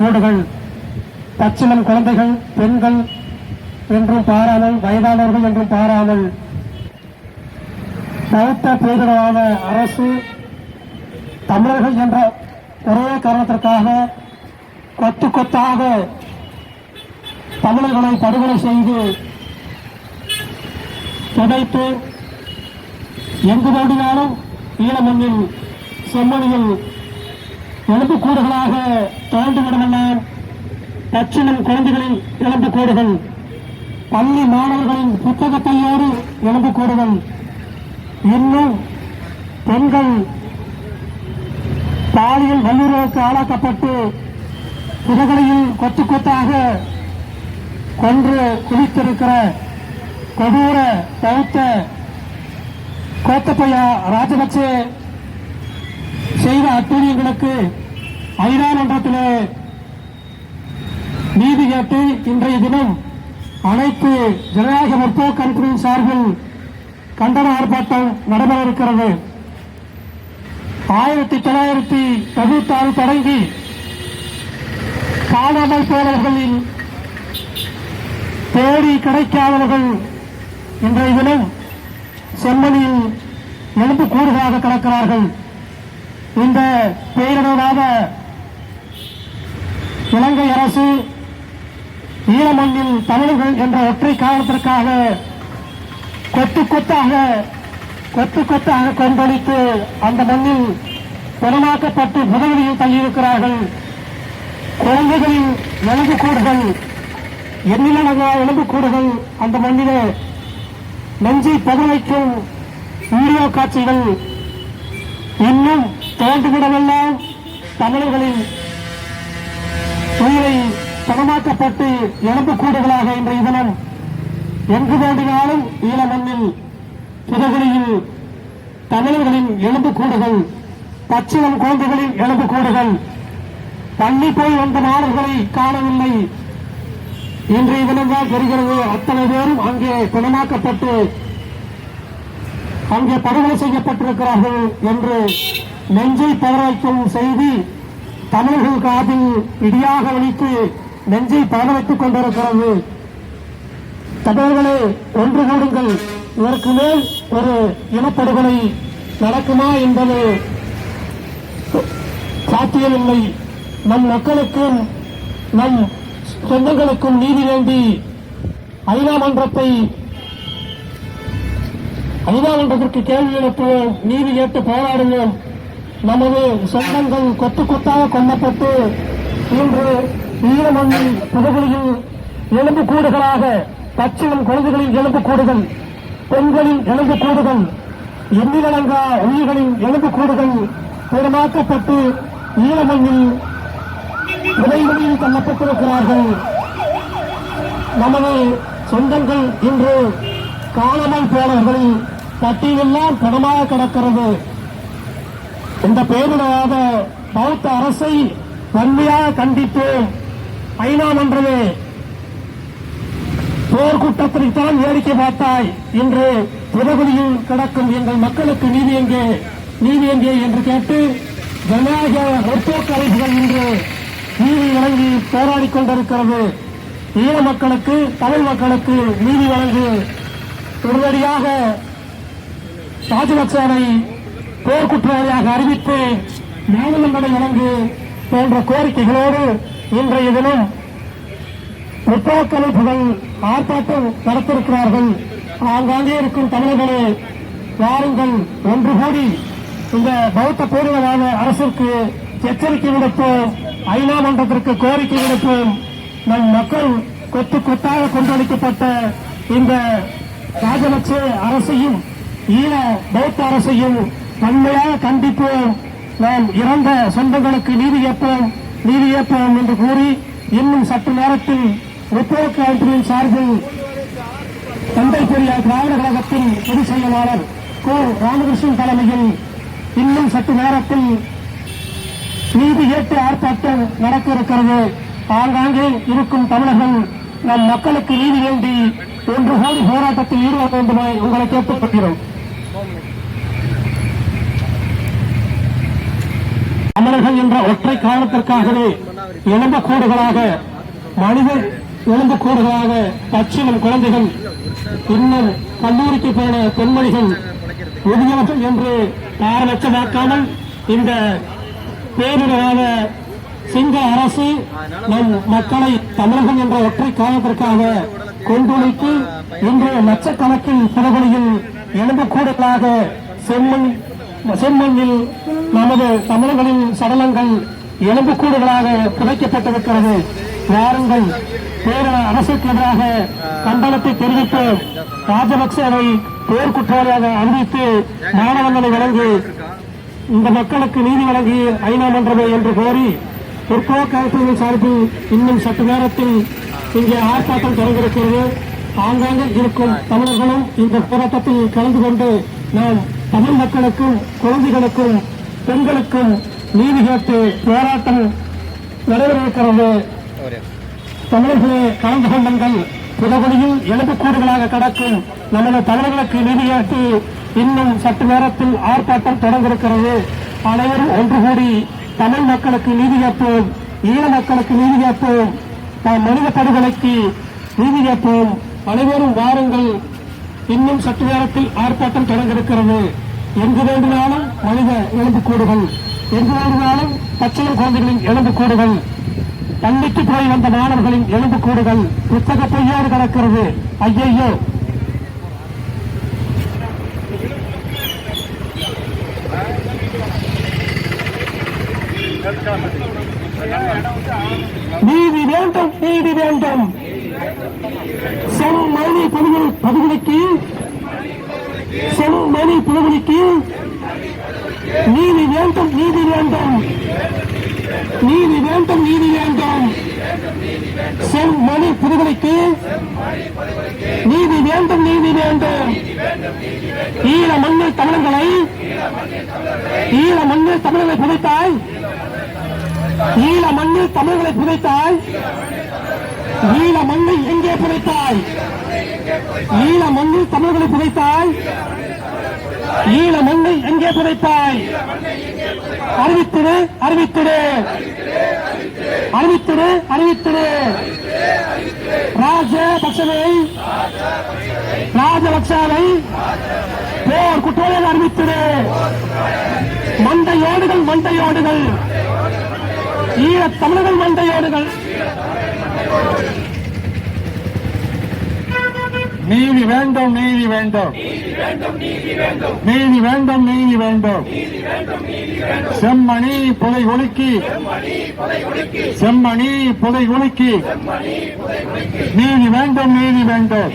கோடுகள். பச்சிளம் குழந்தைகள் பெண்கள் என்றும் பாராமல் வயதானவர்கள் என்றும் பாராமல். பௌத்த பேரிடரான அரசு தமிழர்கள் என்ற ஒரே காரணத்திற்காக கொத்து கொத்தாக தமிழர்களை படுகொலை செய்து புதைத்து எங்கு ஓடினாலும் ஈழமண்ணில் செம்மணியில் எலும்புக்கூடுகளாக தோன்றுவிடமெல்லாம் பச்சிளம் குழந்தைகளின் எலும்புக்கூடுகள் பள்ளி மாணவர்களின் புத்தகத்தையோடு எலும்புக்கூடுகள் இன்னும் பெண்கள் பாலியல் வல்லுறவுக்கு ஆளாக்கப்பட்டு புதகலையில் கொத்து கொத்தாக கொன்று குவித்திருக்கிற கொடூர பௌத்த கோத்தப்பையா ராஜபக்சே செய்த அட்டூழியங்களுக்கு ஐநா மன்றத்திலே நீதி கேட்டு இன்றைய தினம் அனைத்து ஜனநாயக முற்போக்கு அமைப்பின் சார்பில் கண்டன ஆர்ப்பாட்டம் நடைபெற இருக்கிறது ஆயிரத்தி தொள்ளாயிரத்தி தொண்ணூத்தி ஆறு தொடங்கி காணாமல் போனவர்களின் தேடி கிடைக்காதவர்கள் இன்றைய தினம் செம்மணியில் எலும்பு கூடுதலாக கிடக்கிறார்கள் இந்த பேரிடராக இலங்கை அரசு ஈழமண்ணில் தமிழர்கள் என்ற ஒற்றை காரணத்திற்காக கொத்து கொத்தாக கொத்து கொத்தாக கொந்தளித்து அந்த மண்ணில் பிணமாக்கப்பட்டு முதலில் தள்ளியிருக்கிறார்கள் குழந்தைகளின் எலும்புக்கூடுகள் எண்ணிலடங்கா எலும்புக்கூடுகள் அந்த மண்ணிலே நெஞ்சை பதவைக்கும் வீடியோ காட்சிகள் இன்னும் தோன்றுவிடமெல்லாம் தமிழர்களின் உயிரை பணமாக்கப்பட்டு எலும்புக்கூடுகளாக இன்றைய தினம் எங்கு தோன்றினாலும் ஈழ மண்ணில் புதகுலியில் தமிழர்களின் எலும்புக்கூடுகள் பச்சிளம் குழந்தைகளின் எலும்புக்கூடுகள் பள்ளி போய் வந்த மாணவர்களை காணவில்லை. இன்றைய தினம்தான் தெரிகிறது அத்தனை பேரும் அங்கே குணமாக்கப்பட்டு அங்கே படுகொலை செய்யப்பட்டிருக்கிறார்கள் என்று நெஞ்சை பதவைக்கும் செய்தி தமிழர்கள் காதில் இடியாக ஒலித்து நெஞ்சை பதறவைத்துக் கொண்டிருக்கிறது. தமிழர்களே ஒன்று கூடுங்கள். இதற்கு மேல் ஒரு இனப்படுகொலை நடக்குமா என்பது சாத்தியமில்லை. நம் மக்களுக்கும் நம் சொந்தங்களுக்கும் நீதி வேண்டி ஐநா மன்றத்தை ஐநா என்பதற்கு கேள்வி எழுப்புவோம். நீதி கேட்டு போராடுவோம். நமது சொந்தங்கள் கொத்து கொத்தாக கொல்லப்பட்டு இன்று ஈரமண்ணில் புதகுலியில் எலும்பு கூடுகளாக பச்சிளம் குழந்தைகளின் எலும்பு கூடுகள் பெண்களின் எலும்பு கூடுகள் எண்ணிலடங்கா உயிர்களின் எலும்பு கூடுகள் பெருமாக்கப்பட்டு ஈரமண்ணில் விளைவெளியில் தள்ளப்பட்டிருக்கிறார்கள். நமது சொந்தங்கள் இன்று காணாமல் போனவர்கள் பட்டியலெல்லாம் பணமாக கிடக்கிறது. இந்த பேரிடாத பௌத்த அரசை வன்மையாக கண்டித்து ஐநா மன்றமே போர்க்குற்றத்திற்கு வேடிக்கை பார்த்தாய். இன்று புதகுலியில் கிடக்கும் எங்கள் மக்களுக்கு நீதி எங்கே? நீதி எங்கே என்று கேட்டு ஜனநாயக முற்போக்கு அமைப்புகள் இன்று நீதி வழங்கி போராடிக் கொண்டிருக்கிறது. ஈழ மக்களுக்கு தமிழ் மக்களுக்கு நீதி வழங்கு. உடனடியாக ராஜபக்சேவை போர்க்குற்றவாளியாக அறிவித்து நாடாளுமன்ற வழங்கு போன்ற கோரிக்கைகளோடு இன்றைய தினம் முற்போக்கு அமைப்புகள் ஆர்ப்பாட்டம் நடத்திருக்கிறார்கள். ஆங்காங்கே இருக்கும் தமிழர்களே வாருங்கள். ஒன்று கூடி இந்த பௌத்த பூர்வமான அரசுக்கு எச்சரிக்கை விடுப்போம். ஐநா மன்றத்திற்கு கோரிக்கை விடுப்போம். நம் மக்கள் கொத்து கொத்தாக கொண்டளிக்கப்பட்ட இந்த ராஜபக்சே அரசையும் ஈழ பௌத்த அரசையும் வன்மையாக கண்டிப்போம். நாம் இறந்த சொந்தங்களுக்கு நீதி ஏற்போம் நீதி ஏற்போம் என்று கூறி இன்னும் சற்று நேரத்தில் முற்போக்கு அமைப்பின் சார்பில் தந்தை பெரியார் திராவிட கழகத்தின் பொதுச் செயலாளர் கோ. ராமகிருஷ்ணன் தலைமையில் இன்னும் சற்று நேரத்தில் நீதி கேட்டு ஆர்ப்பாட்டம் நடக்க இருக்கிறது ஆங்காங்கே இருக்கும் தமிழர்கள் நம் மக்களுக்கு நீதி வேண்டி ஒன்று கோடி போராட்டத்தில் ஈடுபட வேண்டுமே உங்களை கேட்டுக்கொள்கிறோம். தமிழர்கள் என்ற ஒற்றை காரணத்திற்காகவே எலும்புக்கூடுகளாக மனித எலும்புக்கூடுகளாக பச்சிலும் குழந்தைகள் இன்னும் கல்லூரிக்கு போன பெண்மணிகள் முதியவர்கள் என்று பாரபட்சமாக்காமல் இந்த பேரிடரான சிங்க அரசு நம் மக்களை தமிழகம் என்ற ஒற்றை காலத்திற்காக கொண்டுழைத்து இன்று லட்சக்கணக்கில் எலும்பு எலும்புக்கூடுகளாக செம்மண் செம்மண்ணில் நமது தமிழர்களின் சடலங்கள் எலும்புக்கூடுகளாக புதைக்கப்பட்டிருக்கிறது. வாருங்கள் பேர அரசுக்கு எதிராக கண்டனத்தை தெரிவித்து ராஜபக்சேவை போர்க்குற்றவாளியாக அறிவித்து மாணவர்களை வழங்கி இந்த மக்களுக்கு நீதி வழங்கி ஐநா மன்றமே என்று கோரி பிற்போக்கு அமைப்புகளின் சார்பில் இன்னும் சற்று நேரத்தில் இங்கே ஆர்ப்பாட்டம் தொடங்கியிருக்கிறது. ஆங்காங்கே இருக்கும் தமிழர்களும் இந்த போராட்டத்தில் கலந்து கொண்டு நாம் தமிழ் மக்களுக்கும் குழந்தைகளுக்கும் பெண்களுக்கும் நீதி கேட்டு போராட்டம் நடைபெறவிருக்கிறது. தமிழர்களே கலந்து கொள்ளுங்கள். புதகுடியில் எலும்புக்கூடுகளாக கிடக்கும் நமது தமிழர்களுக்கு நீதி கேட்டு இன்னும் சற்று நேரத்தில் ஆர்ப்பாட்டம் தொடங்கிருக்கிறது அனைவரும் ஒன்று கூடி தமிழ் மக்களுக்கு நீதி கேட்போம் ஈழ மக்களுக்கு நீதி கேட்போம் நாம் மனித படுகொலைக்கு நீதி கேட்போம். அனைவரும் வாருங்கள். இன்னும் சற்று நேரத்தில் ஆர்ப்பாட்டம் தொடங்கிருக்கிறது எங்கு வேண்டுமானாலும் மனித எலும்புக்கூடுகள் எங்கு வேண்டுமானாலும் பச்சை குழந்தைகளின் எலும்புக்கூடுகள் பள்ளிக்கு போய் வந்த மாணவர்களின் எலும்புக்கூடுகள் புத்தக பொய்யாறு கிடக்கிறது. ஐயையோ. நீதி வேண்டும் நீதி வேண்டும். செம்மணி படுகொலை படுகொலைக்கு செம்மணி படுகொலைக்கு நீதி வேண்டும் நீதி வேண்டும். நீதி வேண்டும் நீதி வேண்டும். செம்மணி படுகொலைக்கு நீதி வேண்டும் நீதி வேண்டும். ஈழ மண்ணில் தமிழர்களை ஈழ மண்ணில் தமிழர்களை புதைத்தாய். ஈழ மண்ணில் தமிழர்களை புதைத்தாய். நீல மண்ணை எங்கே புதைத்தாய். நீல மண்ணில் தமிழர்களை புதைத்தாய். ஈழ மண்ணை எங்கே புதைத்தாய். அறிவித்திடு அறிவித்திடு. அறிவித்திடு அறிவித்திடு. ராஜபக்சவை ராஜபக்சாவை. போர் குற்றவாளிகள் அறிவித்திடு. மண்டையோடுகள் மண்டையோடுகள் ஈழத் தமிழர்கள் மண்டையோடுகள் நீதி வேண்டும் நீதி வேண்டும். நீதி வேண்டும் நீதி வேண்டும். செம்மணி புதை ஒழுக்கி. செம்மணி புதை ஒழுக்கி. நீதி வேண்டும் நீதி வேண்டும்.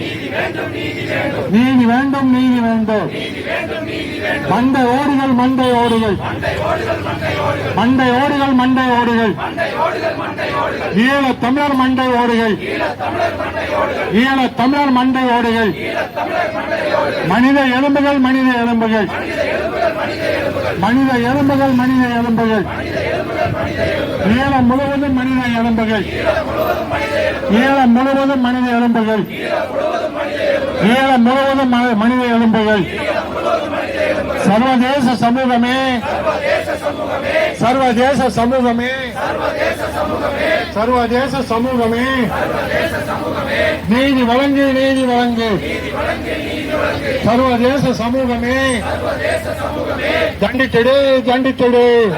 நீதி வேண்டும் நீதி வேண்டும். மண்டை ஓடுகள் மண்டை ஓடுகள். மண்டை ஓடுகள் மண்டை ஓடுகள். ஈழ தமிழர் மண்டை ஓடுகள். ஈழ தமிழர் மண்டை ஓடுகள். மனித எலும்புகள் மனித எலும்புகள். மனித எலும்புகள் மனித எலும்புகள். ஈழம் முழுவதும் மனித எலும்புகள். ஈழம் முழுவதும் மனித எலும்புகள். ஈழம் முழுவதும் மனித எலும்புகள். சர்வதேச சமூகமே. சர்வதேச சமூகமே. சர்வதேச சமூகமே. நீதி வழங்கு நீதி வழங்கு. சர்வதேச சமூகமே. தண்டித்திடு தண்டித்திடு.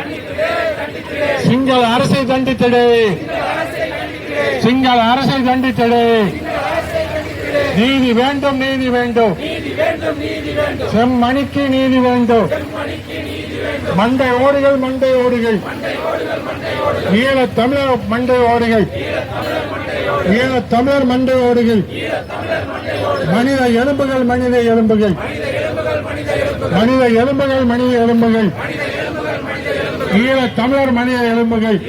சிங்கள அரசை தண்டித்திடு. சிங்கள அரசை தண்டித்திடு. நீதி வேண்டும் நீதி வேண்டும். செம்மணிக்கு நீதி வேண்டும். மண்டை ஓடுகள் மண்டை ஓடுகள். ஈழ தமிழர் மண்டை ஓடுகள். ஈழ தமிழர் மண்டை ஓடுகள். மனித எலும்புகள் மனித எலும்புகள். மனித எலும்புகள் மனித எலும்புகள். ஈழ தமிழர் மனித எலும்புகள்.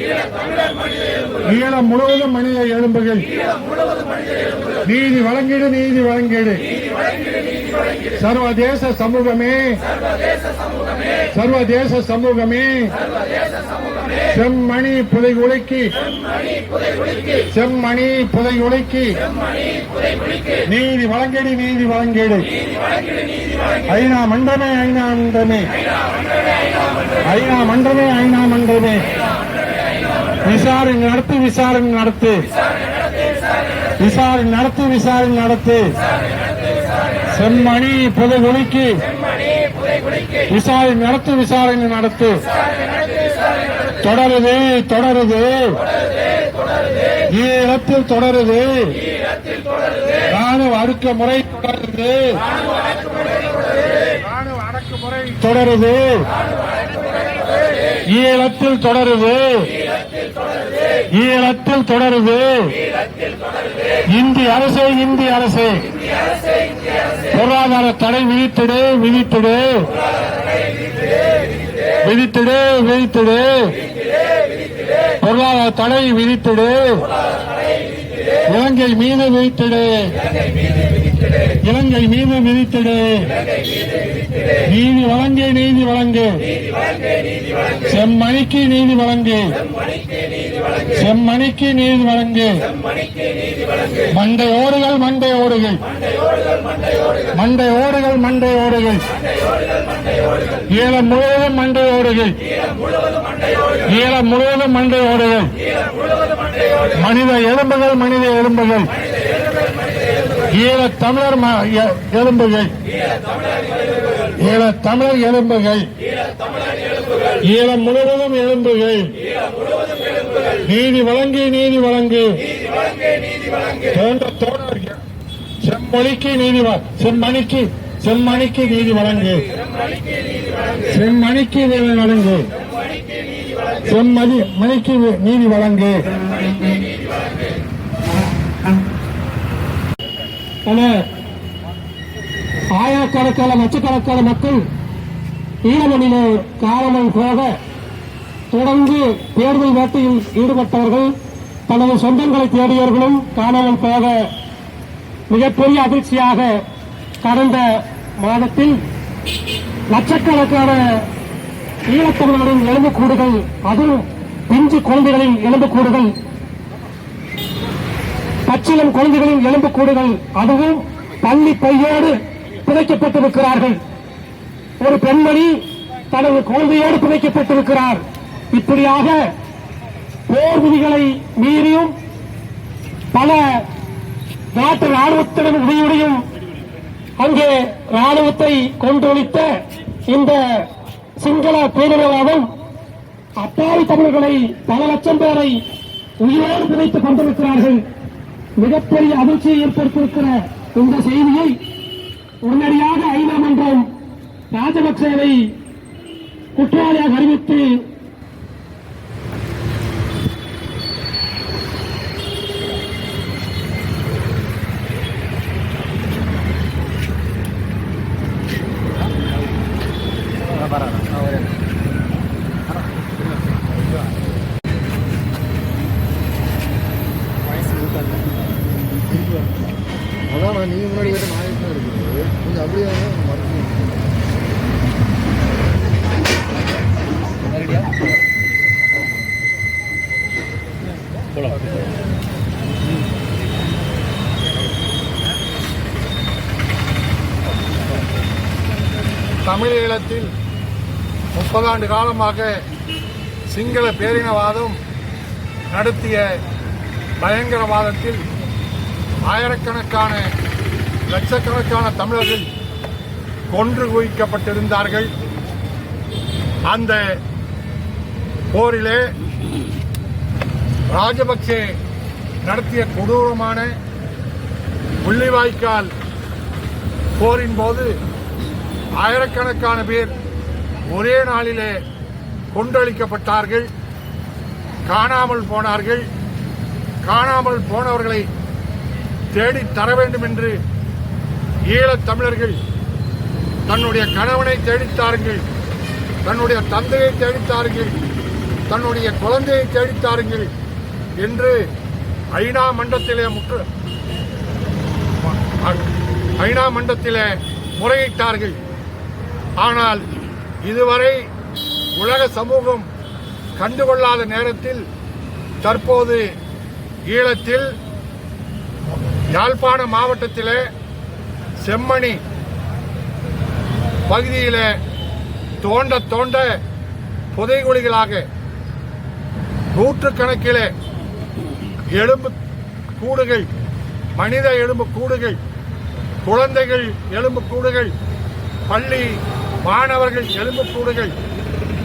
ஈழம் முழுவதும் மனித எலும்புகள் நீதி வழங்கிடு நீதி வழங்கிடு. சர்வதேச சமூகமே. சர்வதேச சமூகமே. செம்மணி புதை உலைக்கி செம்மணி புதை உலைக்கி நீதி வழங்கிடு நீதி வழங்கிடு. ஐநா மன்றமே ஐநா மன்றமே. ஐநா மன்றமே ஐநா மன்றமே. விசாரணை நடத்து விசாரணை நடத்து. விசாரணை நடத்து விசாரணை நடத்து. செம்மணி புதைகுலிக்கு விசாரணை நடத்து விசாரணை நடத்து. தொடருது தொடருது. ஈழத்தில் தொடருது. ராணுவ அடக்குமுறை தொடருது. ராணுவ அடக்குமுறை தொடருது. ஈழத்தில் தொடருது. ஈழத்தில் தொடருது. இந்திய அரசே இந்திய அரசே. பொருளாதார தடை விதித்திடு விதித்திடு. விதித்திடு விதித்திடு. பொருளாதார தடை விதித்திடு. இலங்கை மீது விதித்திடு. இலங்கை மீது விதித்திடு. நீதி வழங்கு நீதி வழங்கு. செம்மணிக்கு நீதி வழங்கு. செம்மணிக்கு நீதி வழங்கு. மண்டை ஓடுகள் மண்டை ஓடுகள் மண்டை ஓடுகள் மண்டை ஓடுகள் ஈழம் முழுவதும் மண்டை ஓடுகள் ஈழம் முழுவதும் மண்டை ஓடுகள் மனித எலும்புகள் மனித எலும்புகள். ஈழத் தமிழர் எலும்புகள். ஈழத் தமிழர் எலும்புகள். ஈழம் முழுவதும் எலும்புகள். நீதி வழங்கு நீதி வழங்கு. தோன்ற தோழர் செம்மொழிக்கு நீதி செம்மணிக்கு செம்மணிக்கு நீதி வழங்கு. செம்மணிக்கு நீதி வழங்கு. செம்மணி மணிக்கு நீதி வழங்கு. ஆயிரக்கணக்கான லட்சக்கணக்கான மக்கள் ஈழமணியிலே காரணம் போக தொடர்ந்து தேர்தல் வேட்டையில் ஈடுபட்டவர்கள் தனது சொந்தங்களை தேடியவர்களும் காணாமல் போக மிகப்பெரிய அதிர்ச்சியாக கடந்த மாதத்தில் லட்சக்கணக்கான ஈழத்தமிழர்களின் எலும்புக்கூடுகள் அதுவும் பிஞ்சு குழந்தைகளின் எலும்புக்கூடுகள் பச்சிலம் குழந்தைகளின் எலும்புக்கூடுகள் அதுவும் பள்ளி பையோடு புதைக்கப்பட்டிருக்கிறார்கள். ஒரு பெண்மணி தனது குழந்தையோடு புதைக்கப்பட்டிருக்கிறார். இப்படியாக போர் விதிகளை மீறியும் பல நாட்டு ராணுவத்திடம் உதவியுடையும் அங்கே ராணுவத்தை கொண்டொழித்த இந்த சிங்கள பேரினவாதம் அப்பாவி தமிழர்களை பல லட்சம் பேரை உயிரோடு புதைத்துக் கொண்டிருக்கிறார்கள். மிகப்பெரிய அதிர்ச்சியை ஏற்படுத்தியிருக்கிற இந்த செய்தியை உடனடியாக ஐநா மன்றம் ராஜபக்சேவை குற்றவாளியாக அறிவித்து தமிழீழத்தில் முப்பதாண்டு காலமாக சிங்கள பேரினவாதம் நடத்திய பயங்கரவாதத்தில் ஆயிரக்கணக்கான லட்சக்கணக்கான தமிழர்கள் கொன்று குவிக்கப்பட்டிருந்தார்கள். அந்த போரிலே ராஜபக்சே நடத்திய கொடூரமான முள்ளிவாய்க்கால் போரின் போது ஆயிரக்கணக்கான பேர் ஒரே நாளிலே கொன்றளிக்கப்பட்டார்கள். காணாமல் போனார்கள். காணாமல் போனவர்களை தேடி தர வேண்டும் என்று ஈழத் தமிழர்கள் தன்னுடைய கணவனை தேடித்தாருங்கள் தன்னுடைய தந்தையை தேடித்தாருங்கள் தன்னுடைய குழந்தையை தேடித்தாருங்கள் என்று ஐநா மன்றத்திலே முற்று ஐநா மன்றத்திலே முறையிட்டார்கள். ஆனால் இதுவரை உலக சமூகம் கண்டுகொள்ளாத நேரத்தில் தற்போது ஈழத்தில் யாழ்ப்பாண மாவட்டத்திலே செம்மணி பகுதியிலே தோண்ட தோண்ட புதைகுழிகளாக நூற்றுக்கணக்கிலே எலும்பு கூடுகள் மனித எலும்பு கூடுகள் குழந்தைகள் எலும்பு கூடுகள் பள்ளி மாணவர்கள் எலும்பு கூடுகள்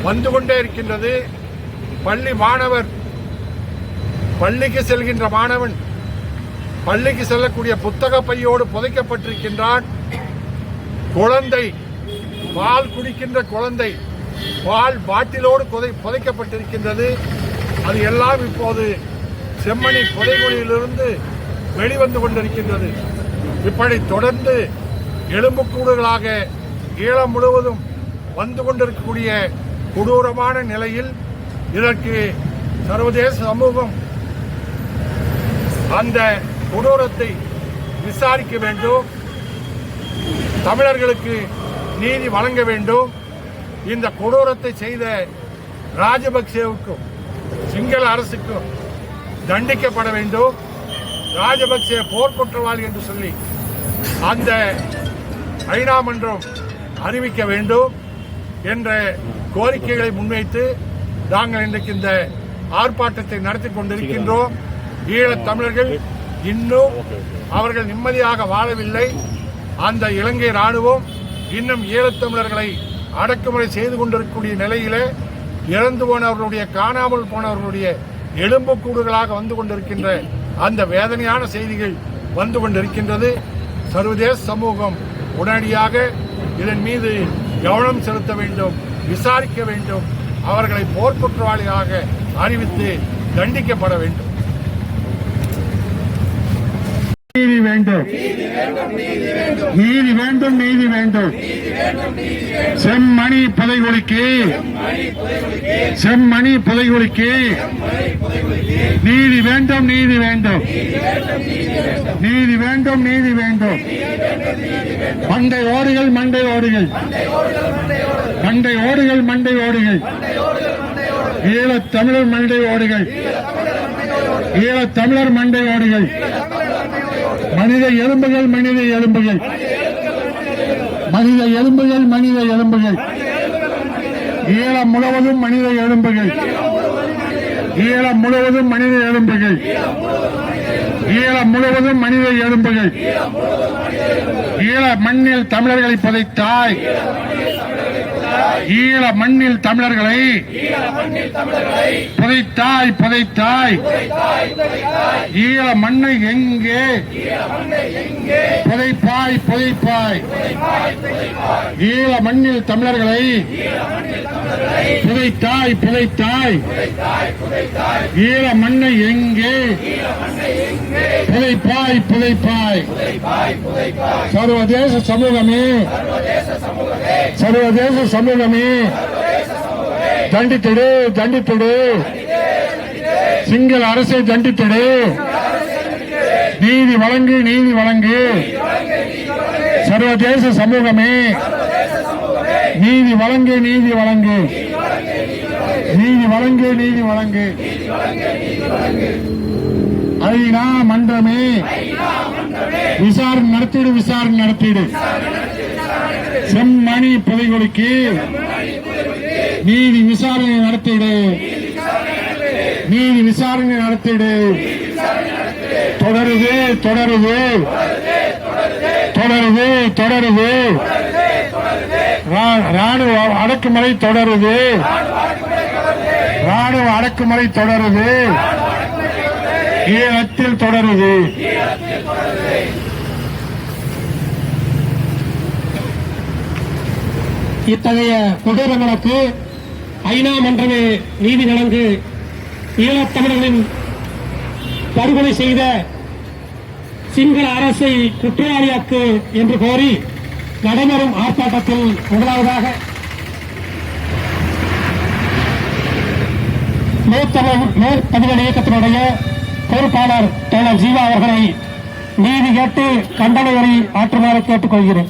வந்து கொண்டே இருக்கின்றது. பள்ளி மாணவர் பள்ளிக்கு செல்கின்ற மாணவன் பள்ளிக்கு செல்லக்கூடிய புத்தக பையோடு புதைக்கப்பட்டிருக்கின்றான். குழந்தை பால் குடிக்கின்ற குழந்தை பால் பாட்டிலோடு புதை புதைக்கப்பட்டிருக்கின்றது. அது எல்லாம் இப்போது செம்மணி புதைகுழியிலிருந்து வெளிவந்து கொண்டிருக்கின்றது. இப்படி தொடர்ந்து எலும்புக்கூடுகளாக ஈழம் முழுவதும் வந்து கொண்டிருக்கக்கூடிய கொடூரமான நிலையில் இதற்கு சர்வதேச சமூகம் அந்த கொடூரத்தை விசாரிக்க வேண்டும். தமிழர்களுக்கு நீதி வழங்க வேண்டும். இந்த கொடூரத்தை செய்த ராஜபக்சேவுக்கும் சிங்கள அரசுக்கும் தண்டிக்கப்பட வேண்டும். ராஜபக்சே போர்க்குற்றவாளி என்று சொல்லி அந்த ஐநா மன்றம் அறிவிக்க வேண்டும் என்ற கோரிக்கைகளை முன்வைத்து நாங்கள் இன்றைக்கு இந்த ஆர்ப்பாட்டத்தை நடத்தி கொண்டிருக்கின்றோம். ஈழத் தமிழர்கள் இன்னும் அவர்கள் நிம்மதியாக வாழவில்லை. அந்த இலங்கை ராணுவம் இன்னும் ஈழத்தமிழர்களை அடக்குமுறை செய்து கொண்டிருக்கக்கூடிய நிலையில இறந்து போனவர்களுடைய காணாமல் போனவர்களுடைய எலும்புக்கூடுகளாக வந்து கொண்டிருக்கின்ற அந்த வேதனையான செய்திகள் வந்து கொண்டிருக்கின்றது. சர்வதேச சமூகம் உடனடியாக இதன் மீது கவனம் செலுத்த வேண்டும் விசாரிக்க வேண்டும். அவர்களை போர்க்குற்றவாளியாக அறிவித்து தண்டிக்கப்பட வேண்டும். நீதி வேண்டும். நீதி வேண்டும் நீதி வேண்டும். செம்மணி புதைகுலிக்கு செம்மணி புதைகுலிக்கு நீதி வேண்டும் நீதி வேண்டும். நீதி வேண்டும் நீதி வேண்டும். மண்டை ஓடுகள் மண்டை ஓடுகள். மண்டை ஓடுகள் மண்டை ஓடுகள். ஈழத் தமிழர் மண்டை ஓடுகள். ஈழத் தமிழர் மண்டை ஓடுகள். மனித எலும்புகள் மனித எலும்புகள். மனித எலும்புகள் மனித எலும்புகள். ஈழம் முழுவதும் மனித எலும்புகள். ஈழம் முழுவதும் மனித எலும்புகள். ஈழம் முழுவதும் மனித எலும்புகள். ஈழ மண்ணில் தமிழர்களை புதைத்தாய் ஈழ மண்ணில் தமிழர்களை புதைத்தாய் புதைத்தாய். ஈழ மண்ணை எங்கே புதைப்பாய் புதைப்பாய். ஈழ மண்ணில் தமிழர்களை புதைத்தாய் புதைத்தாய். ஈழ மண்ணை எங்கே புதைப்பாய் புதைப்பாய் சர்வதேச சமூகமே. சர்வதேச சமூகமே. தண்டித்திடு தண்டித்திடு. சிங்கள அரசை தண்டித்திடு. நீதி வழங்கு நீதி வழங்கு. சர்வதேச சமூகமே. நீதி வழங்கு நீதி வழங்கு. நீதி வழங்கு நீதி வழங்கு. ஐநா மன்றமே. விசாரணை நடத்திடு விசாரணை நடத்திடு. செம்மணி புதைகுலிக்கு நீதி விசாரணை நடத்திடு. நீதி விசாரணை நடத்திடு. தொடருது தொடருது. தொடருது தொடருது. ரா- ராணுவ அடக்குமுறை தொடருது. ராணுவ அடக்குமுறை தொடருது. ஈழத்தில் தொடருது. இத்தகைய கொடூரங்களுக்கு ஐநா மன்றமே நீதி நடந்து ஈழத்தமிழர்களின் படுகொலை செய்த சிங்கள அரசை குற்றவாளியாக்கு என்று கோரி நடைபெறும் ஆர்ப்பாட்டத்தில் முதலாவதாக மேற்தமிழ் இயக்கத்தினுடைய பொறுப்பாளர் தோழர் ஜீவா அவர்களை நீதி கேட்டு கண்டன வரி ஆற்றுமாறு கேட்டுக்கொள்கிறேன்.